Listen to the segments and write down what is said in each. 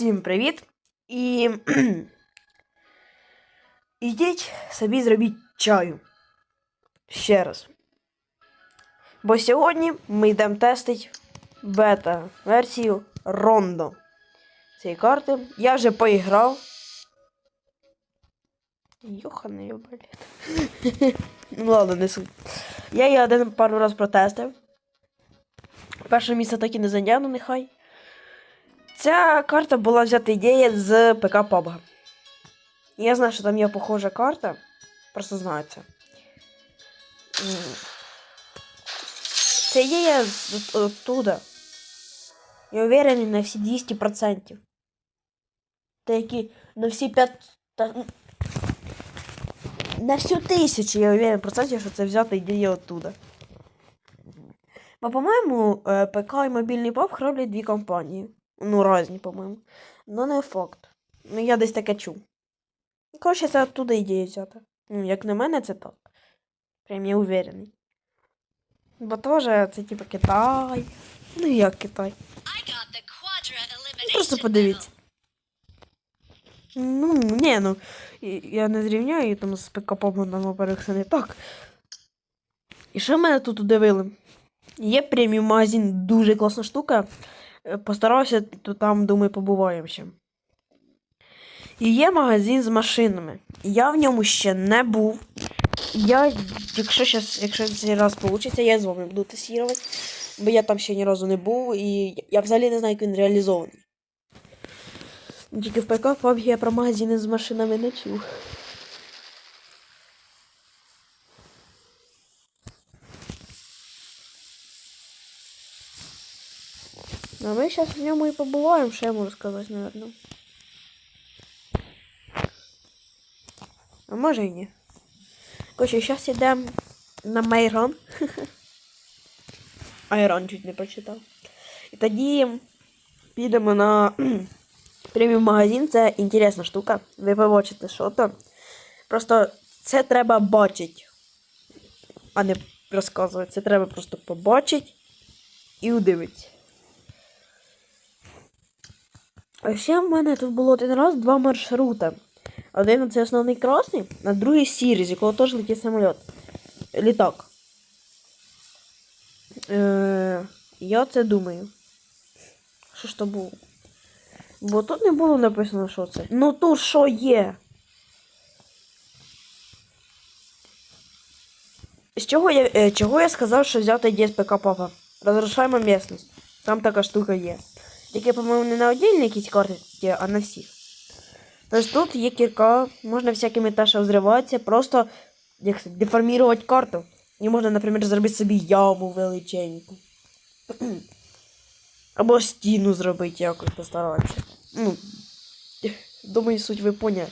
Всім привіт! І. Ідіть собі зробіть чаю. Ще раз. Бо сьогодні ми йдемо тестити бета-версію Рондо. Цієї карти. Я вже поіграв. Йоханий блядь. Ну ладно, не суть. Я її один пару раз протестив. Перше місце так і не зайняв, ну нехай. Ця карта була взята ідея з ПК PUBG. Я знаю, що там є похожа карта. Просто знаю це. Це ідея оттуда. Я уверений на всі 200%. Та які на всі 5. Та... На всю тисячу я уверен процентів, що це взята ідея оттуда. Бо, по-моєму, е, ПК і мобільний PUBG роблять дві компанії. Ну, різні, по-моєму. Ну, не факт. Ну, я десь таке чув. Коротше, це оттуда ідея взята. Ну, як на мене, це так. Прям я уверений. Бо теж це типу Китай. Ну як Китай. Ну, Просто подивіться. Ну, ні, ну. Я не зрівняю там з ПК-попом, там, во-первых, все не так. І що мене тут удивили? Є преміум магазин, дуже класна штука. Е, Постарався, то там, думаю, побуваємо ще. І є магазин з машинами. Я в ньому ще не був. Я, якщо щас, якщо цей раз вийде, я з вами буду тестувати. Бо я там ще ні разу не був, і я взагалі не знаю, як він реалізований. Тільки в ПК PUBG я про магазини з машинами не чув. А ми зараз в ньому і побуваємо, що я можу сказати, наверное. А може і ні. Короче, зараз йдемо на Майрон. Айрон чуть не прочитав. І тоді підемо на преміум магазин. Це інтересна штука. Ви побачите, що там. Просто це треба бачити, а не розказувати. Це треба просто побачити і удивитися. А ще в мене тут було один раз два маршрута. Один це основний красний, а другий сірий, з якого теж летить самоліт. Літак. Е, я це думаю. Що ж то було? Бо тут не було написано, що це. Ну тут що є? З чого я, е, чого я сказав, що взяти ідею з ПК Папа? Розрушаємо місцевість. Там така штука є. Тільки, по-моєму, не на отдельній якісь карти, є, а на всіх. Тобто тут є кірка, можна всякими теж взриватися, просто як деформувати карту. І можна, наприклад, зробити собі яму величеньку. Або стіну зробити якось постаратися. Ну, думаю, суть ви поняли.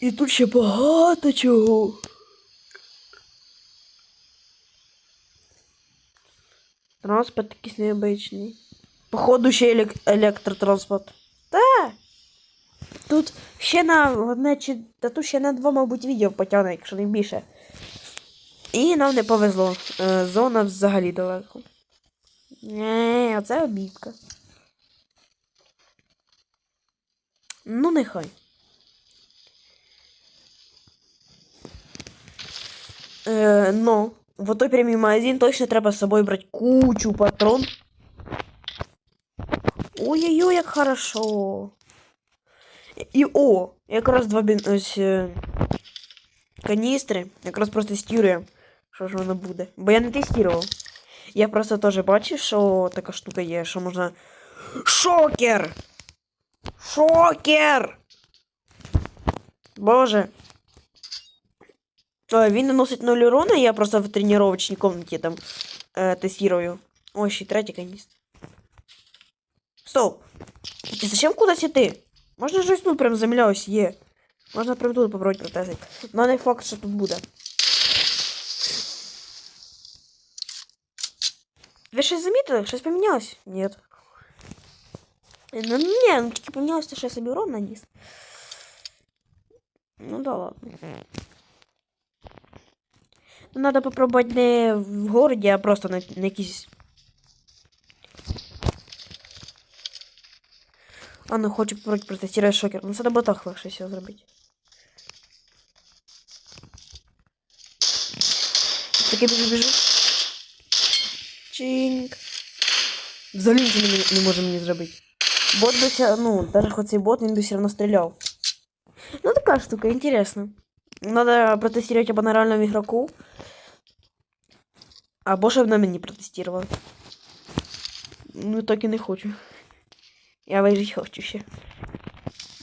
І тут ще багато чого. Транспорт якийсь необичний. Походу елек... електротранспорт. Та. Тут ще на одне чи. Та тут ще на два, мабуть, відео потягне, якщо не більше. І нам не повезло. Е, зона взагалі далеко. Не, оце обідка. Ну, нехай. Е, но в той прямий магазин точно треба з собою брати кучу патрон. Ой-ой-ой, як хорошо. І о, якраз два бін... ось, е, каністри. Якраз просто стірюємо, що ж воно буде. Бо я не тестував. Я просто теж бачив, що така штука є, що можна. Шокер! Шокер! Боже. Ой, він наносить 0 урона, я просто в тренировочній комнаті там е, тестирую. Ой, ще й третій каністр. Стоп! Ти зачем кудись іти? Можна щось тут прям земля є. Можна прям тут попробувати протезити. Но не факт, що тут буде. Ви щось замітили? Щось помінялось? Ні. Ну, ні, ну тільки помінялось, те, що я собі урон наніс. Ну да ладно. Ну, надо попробовать не в городе, а просто на, на якісь А ну хочу про- протестувати шокер. Ну це на ботах легше все зробити. Таки біжу, біжу. Чинг. Взагалі нічого не, не може мені зробити. Бот би ся, ну, навіть хоч цей бот, він би все одно стріляв. Ну, така штука, інтересно. Надо протестувати або на реальному ігроку. Або щоб на мені протестували. Ну, так і не хочу. Я вижити хочу ще.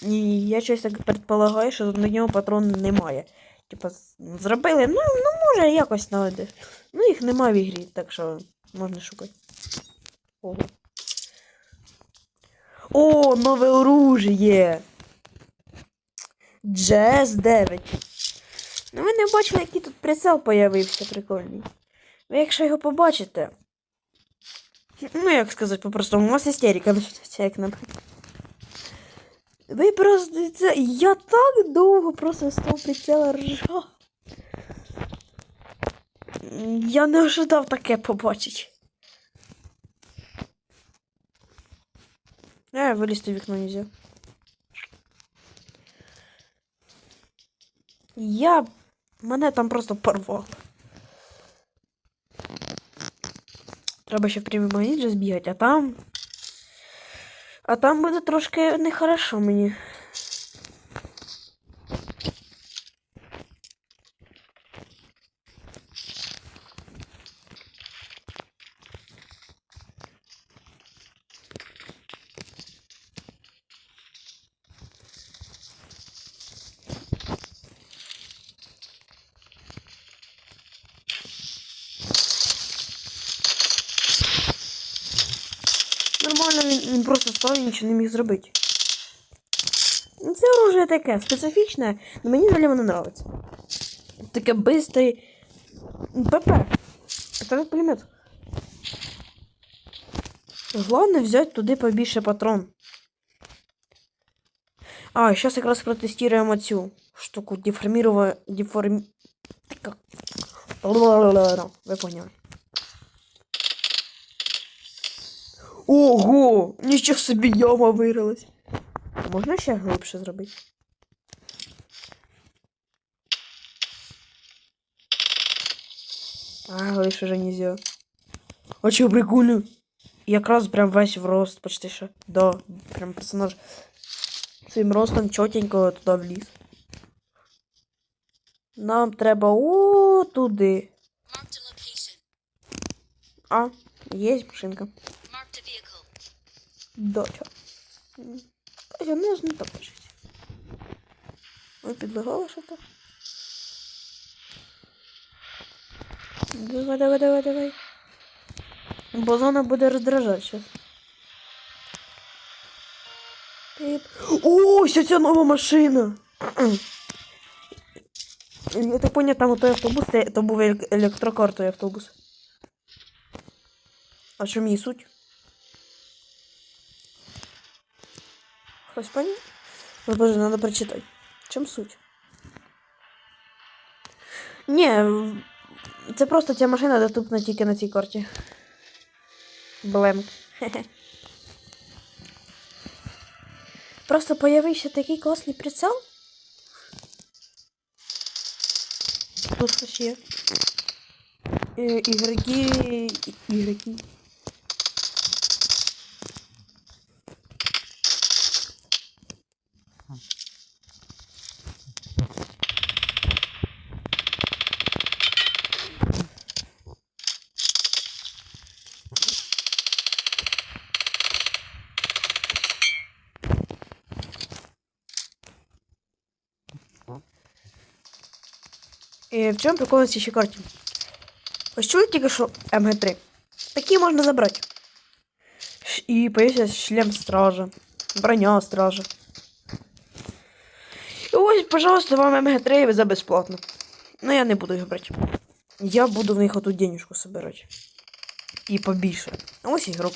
І я щось так предполагаю, що на нього патрон немає. Типа, зробили, ну, ну може якось знайде. Ну, їх немає в ігрі, так що можна шукати. Ого. О, нове оружие! Джес 9. Ну, ви не бачили, який тут прицел появився прикольний. Ви якщо його побачите. Ну, як сказати по-простому, у вас істерика почнеться, як наприклад. Ви просто це. Я так довго просто з того прицела ржав. Я не ожидав таке побачити. Е, вилізти вікно нельзя. Я. Мене там просто порвало. Треба ще в прямий магазин збігати, а там. А там буде трошки нехорошо мені. Нормально він, він нічого не міг зробити. Це оружие таке специфічне, але мені взагалі воно подобається. Таке бистрий. ПП. Это пулемет. Главное взять туди побільше патрон. А, сейчас якраз протестуємо цю штуку. Деформірова... Деформ... Ви поняли. Ого! Нічого собі яма вирилась. Можна ще глибше зробити? А, глибше вже нельзя. А чого прикольно? Якраз прям весь в рост почти що. Да, прям персонаж своїм ростом чотенько туди вліз. Нам треба о туди. А, є машинка. Дача. Катя, ну не так пишеться. Ой, підлагала що то. Давай, давай, давай, давай. Бо зона буде роздражати зараз. О, ось ця нова машина. Я так поняв, там той автобус, то був елек- електрокар той автобус. А що мені суть? Хтось понял? Боже, надо прочитать. В чем суть? Не, це просто ця машина доступна тільки на цій карті. Хе-хе. Просто появився такий класний прицел. Тут хтось є. Е, Ігроки. Ігроки. І в чому прикол цій карті? Ось чули тільки що МГ3. Такі можна забрати. І появився шлем стража, броня стража. І ось, пожалуйста, вам МГ3 за безплатно. Ну я не буду їх брати. Я буду в них оту денежку собирати. І побільше. Ось ігрок.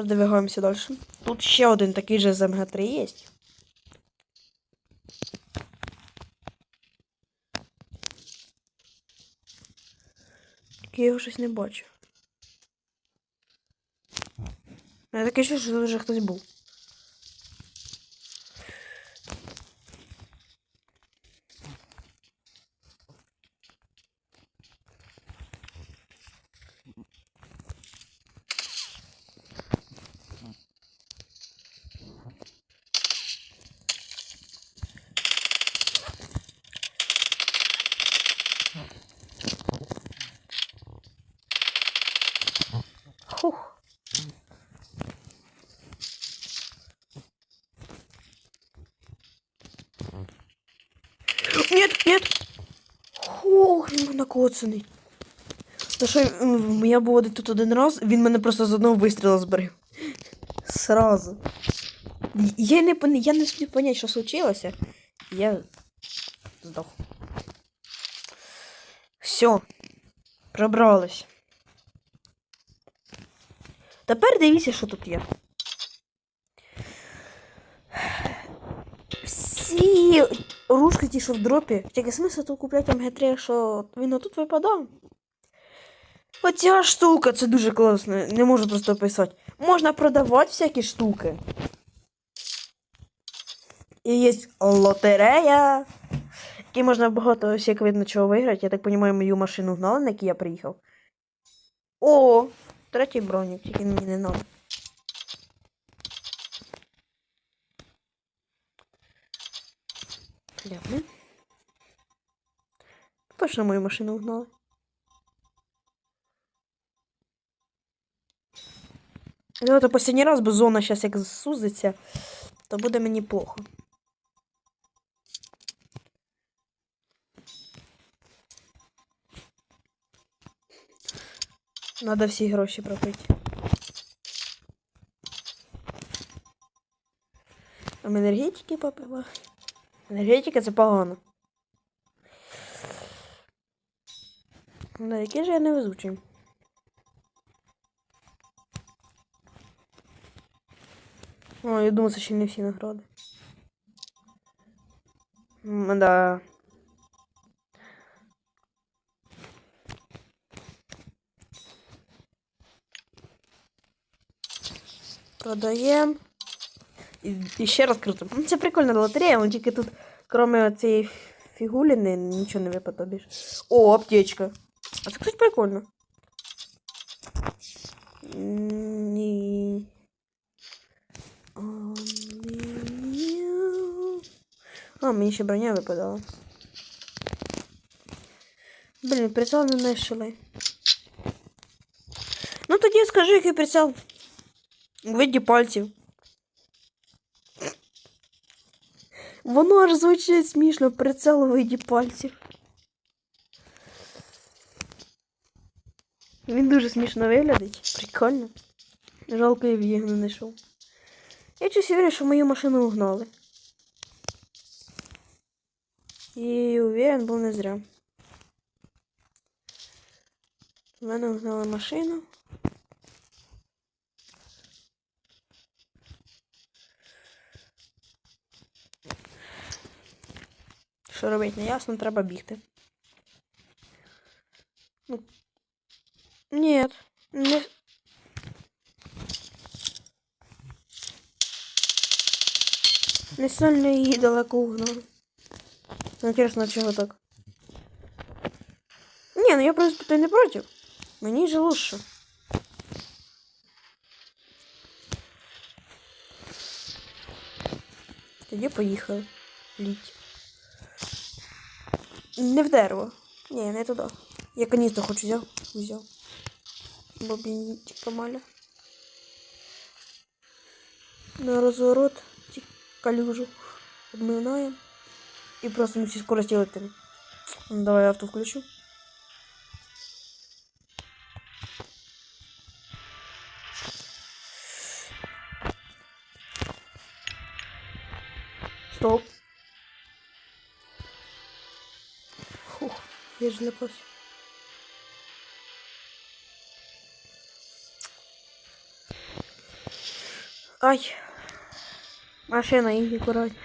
Продвигаємося далі. Тут ще один такий же з МГ3 є. Я його щось не бачу. Я таке що, що тут вже хтось був. Нет. Ох, він мене коцаний. Та що я був один тут один раз, він мене просто з одного вистрілу збрив. Сразу. Я не, я не встиг понять, що случилося. Я здох. Все. Пробрались. Тепер дивіться, що тут є. Всі рушки ті, що в дропі. Тільки смисл тут купляти МГ3, що він отут випадав. Оця штука, це дуже класно. Не можу просто описати. Можна продавати всякі штуки. І є лотерея. Які можна багато ось видно чого виграти. Я так розумію, мою машину гнали, на якій я приїхав. О! Третій бронік, тільки мені не надо. Ляпни. Точно мою машину угнали. Ну, то останній раз, бо зона зараз як сузиться, то буде мені плохо. Надо всі гроші пропити. Там енергетики попила. Енергетика це погано. На які ж я невезучий. О, я думаю, це ще не всі награди. Да. Продаємо. І, ще раз круто. Це прикольна лотерея, але тільки тут, крім цієї фігуліни, нічого не випадає більше. О, аптечка. А це, кстати, прикольно. Ні. А, мені ще броня випадала. Блін, прицел не знайшли. Ну тоді скажи, який прицел. У виді пальців. Воно аж звучить смішно, прицел у виді пальців. Він дуже смішно виглядить. Прикольно. Жалко, я його не знайшов. Я чусь вірю, що мою машину угнали. І уверен був не зря. В мене угнали машину. Що робити, не ясно, треба бігти. Ну. Ні. Не... Не сильно її далеко угнали. Ну, Інтересно, чого так? Ні, ну я просто ти не проти. Мені же лучше. Тоді поїхали. Літь. Не в дерево. Ні, не туди. Я каністу хочу взяв. Взяв. Бобінчика маля. На розворот ці калюжу обминаємо. І просто на всі скорості летимо. Ну, Давай я авто включу. Лепос. Ай. Машина их аккуратно.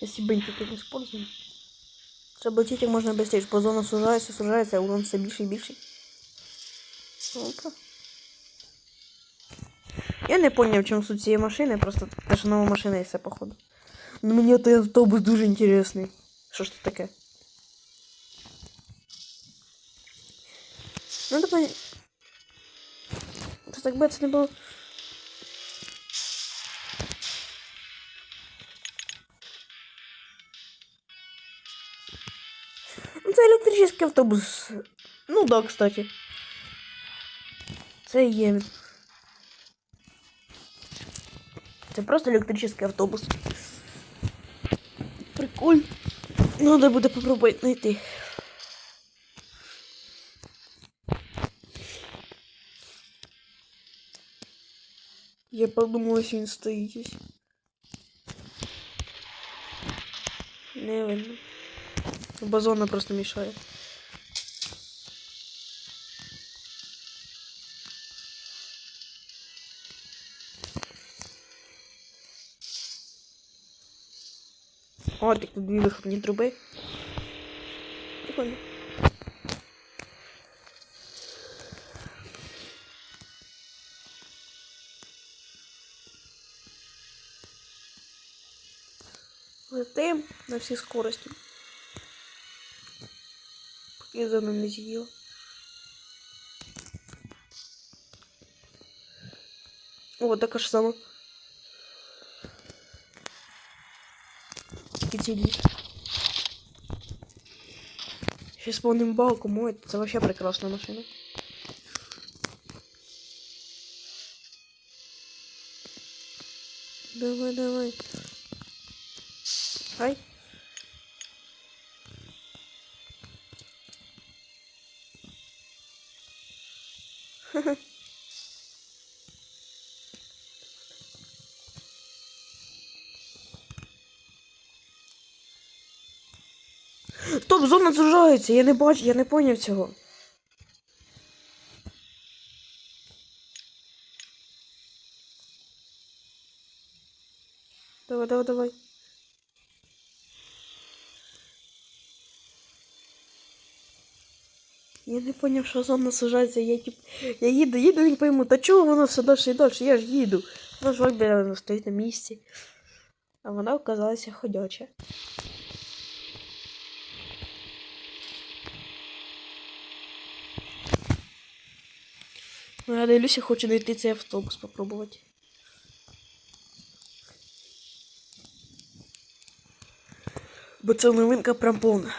Если бенты тут используем. Летіти як можна швидше, бо зона сужається, сужається, а урон все більше і більше. Опа. Я не поняв, в чому суть цієї машини, просто те, що машина і походу. Ну мені той автобус дуже інтересний. Що ж це таке? Ну, давай. Просто так би це не було. Ну, Це електричний автобус. Ну да, кстати. Це і є. він. Це просто електричний автобус. Прикольно. Надо буде попробувати знайти. Я подумала, що він стоїть. Не видно. Базона просто мешает. О, так тут дві вихопні труби. Прикольно. Летим на всі скорості. Поки зону не з'їла. О, така ж сама. Тільки цілі. Ще з повним балком, ой, це вообще прекрасна машина. Давай, давай. Ай. Стоп, я не бачу, я не поняв цього. Давай, давай, давай. Я не поняв, що зона сужається. Я, тип... я їду, їду і не пойму, та чого воно все далі і далі? Я ж їду. Воно ж вроді стоїть на місці. А вона оказалася ходяча. Ну, я дивлюся, хочу знайти цей автобус попробувати. Бо це новинка прям повна.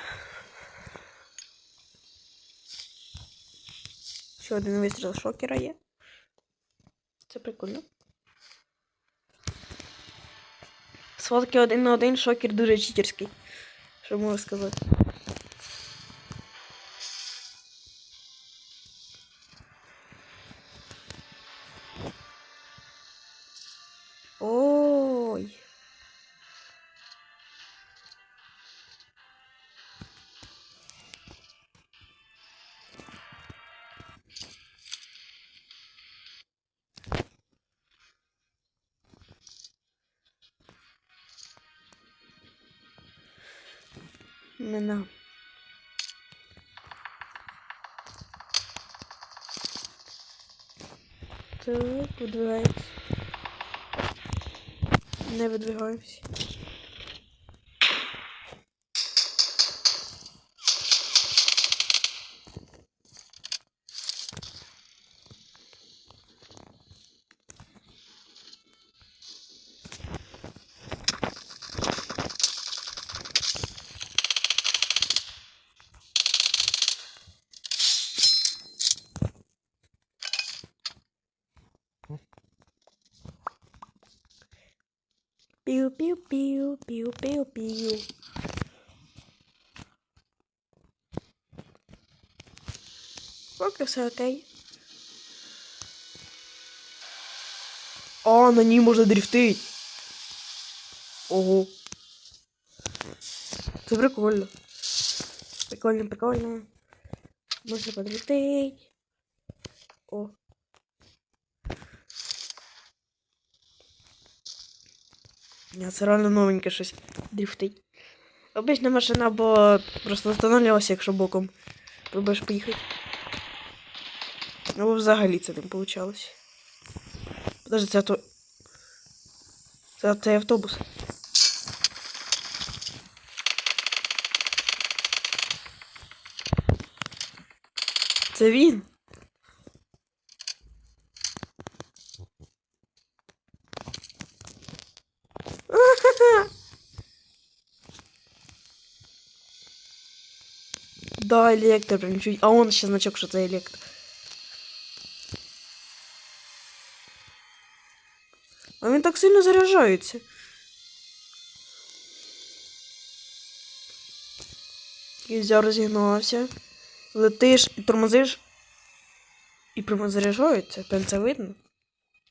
Ще один вистріл шокера є. Це прикольно. Сфотки один на один шокер дуже читерський. Що можу сказати? Мина. Так, видвигаємось. Не видвигаємось. Поки все окей. А, на ній можна дрифтить. Ого. Це прикольно. Прикольно, прикольно. Можна подрифтить. О. Це реально новеньке щось дрифтить. Обична машина, або просто встановлювалася, якщо боком. Пробуєш поїхати. Або взагалі це не вийшло. Подожди, це то. Це цей автобус. Це він. Да, электро, прям чуть. А он еще значок, что это электро. Сильно заряджається. Кізя розігнався. Летиш і тормозиш. І прямо заряджається. Прям це видно.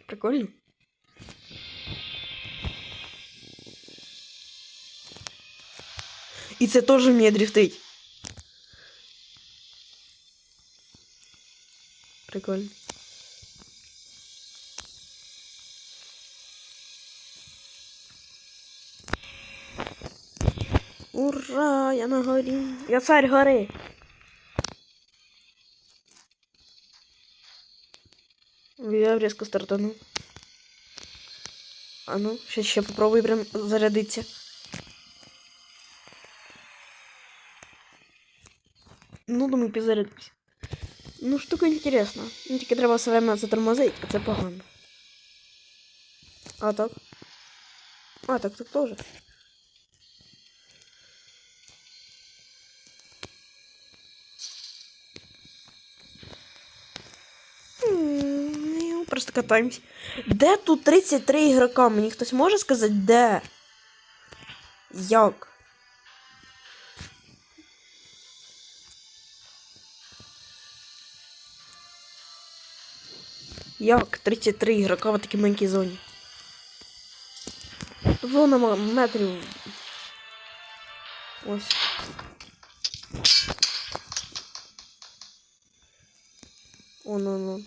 Прикольно. І це теж вміє дрифтить. Прикольно. Ура! Я на горі. Я царь гори. Я різко стартану. А ну, ще, ще попробуй прям зарядитися. Ну, думаю, підзарядився. Ну, штука інтересна. Ну, тільки треба все время затормозити, а це погано. А так? А, так так теж. М, Просто катаємось. Де тут 33 ігрока? Мені хтось може сказати, де? Як? Як 33 ігрока в такій маленькій зоні? М- метрів. Ось. О, ну, ну.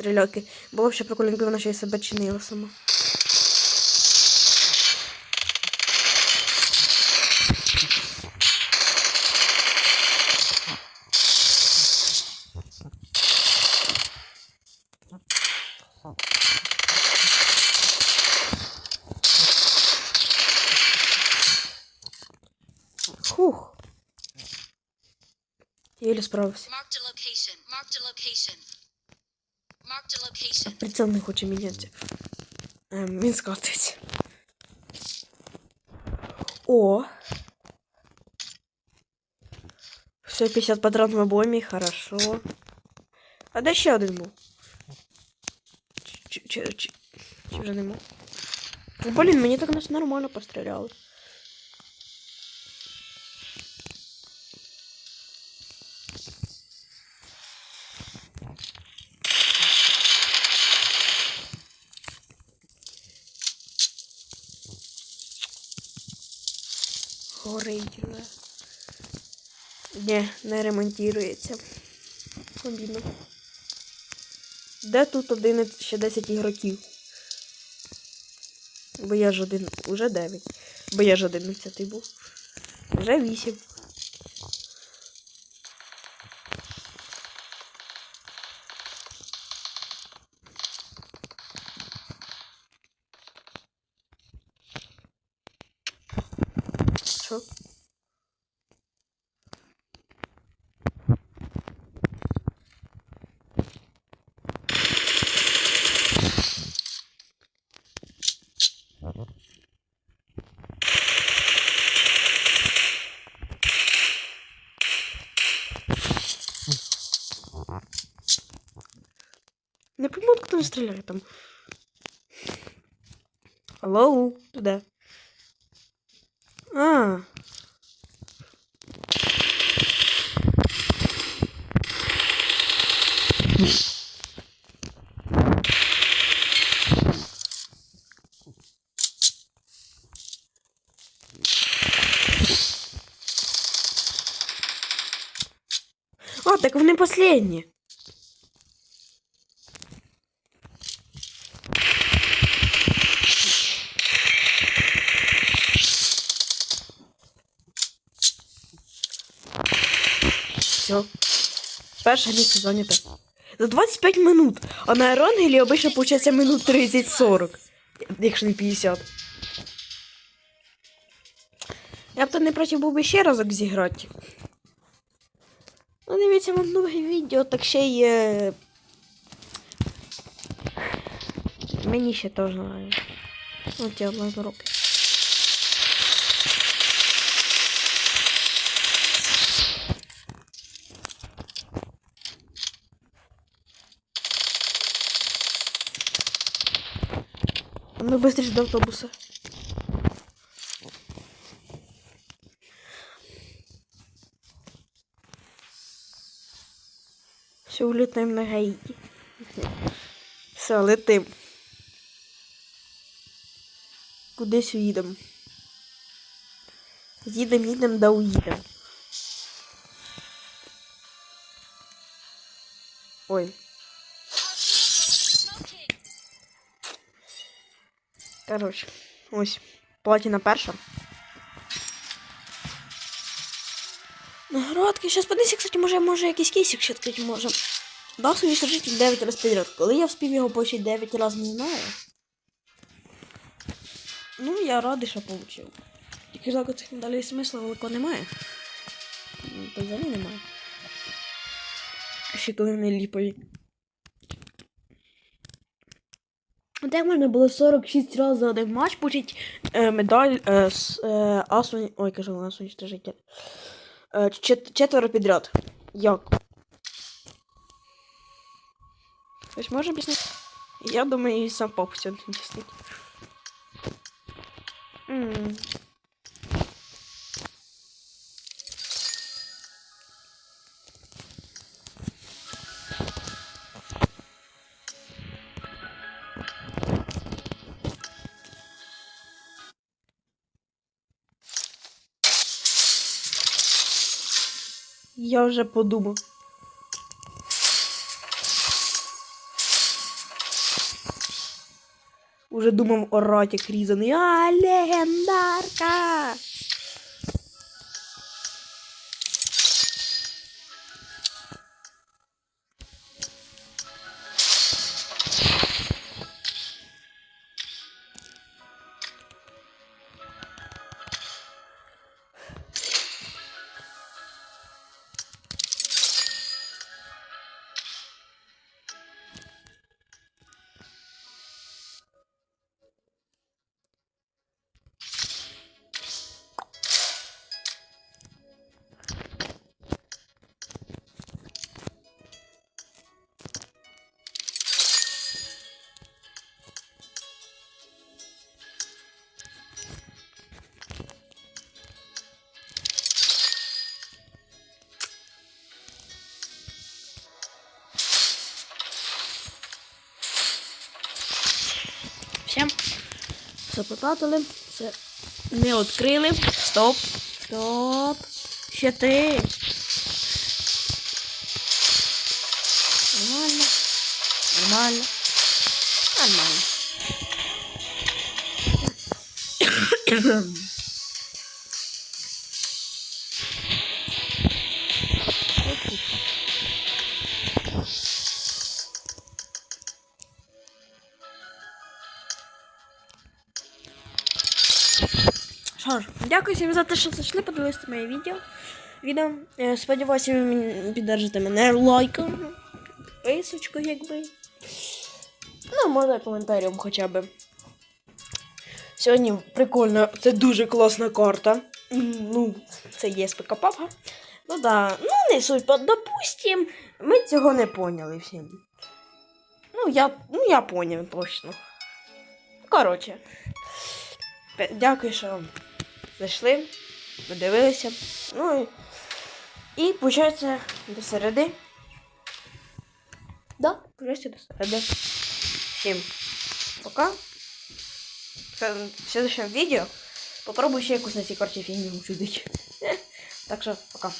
Стріляки. Було б ще прикольно, якби вона ще й себе чинила сама. Хух. Єлі справився. Marked a location. Marked a location. Marked a location. Прицел не хоче міняти. Ем, він скатиться. О. Все, 50 патронів в обоймі, хорошо. А де ще один був? Чи, чи, чи, чи, чи вже нема? Блін, мені так нас нормально постріляли. Горить вже. Ні, не ремонтується. Обідно. Де тут один ще 10 ігроків? Бо я ж один. Уже 9. Бо я ж 11 був. Вже 8. Що? Не пойму, хто не стріляє там. Алло, туди. А. А, так вони последні. Все. Перше місце зайняте. За 25 минут. А на Ерангелі обично виходить минут 30-40. Якщо не 50. Я б то не проти був би ще разок зіграти. Ну, дивіться вам нове відео, так ще є. Мені ще теж знаю. Ну, ті одна руки. Ну быстрее до автобуса. Все, улетаем на Гаити. Все, летим. Кудись уїдемо. Їдемо, їдемо, да уїдемо. Ой. Короче, ось. Платіна перша. Наградки, зараз подивися, кстати, може, може якийсь кейсик ще відкрити може. Дав собі житель 9 разів підряд. Коли я вспів його почти 9 разів, не знаю. Ну, я радий, що получив. Тільки жалко цих медалей смисла великого немає. Ну, взагалі немає. Ще коли вони ліпові. От в мене було 46 разів за один матч почить е, медаль е, з е, Асуні... Ой, кажу, нас життя. Е, чет- четверо підряд. Як? Хтось може об'яснити? Я думаю, і сам папу сьогодні об'яснить. Я вже подумав. Уже думав орать як різаний. А, легендарка! Потратили. Все не відкрили. Стоп. Стоп. Ще ти. Що ж, дякую всім за те, що зайшли, подивилися моє відео. відео. Е, Сподіваюся, ви піддержите мене лайком, підписочкою, якби. Ну, можна і коментарем хоча б. Сьогодні прикольно, це дуже класна карта. Ну, це є СПК Папа. Ну да, ну не суть, допустим, ми цього не поняли всім. Ну, я, ну, я поняв точно. Коротше. Дякую, що зайшли, подивилися. Ну і, і виходить, до середи. Да, виходить до середи. Всім пока. В следующем відео попробую ще якусь на цій карті фігню чудить. Так що, пока.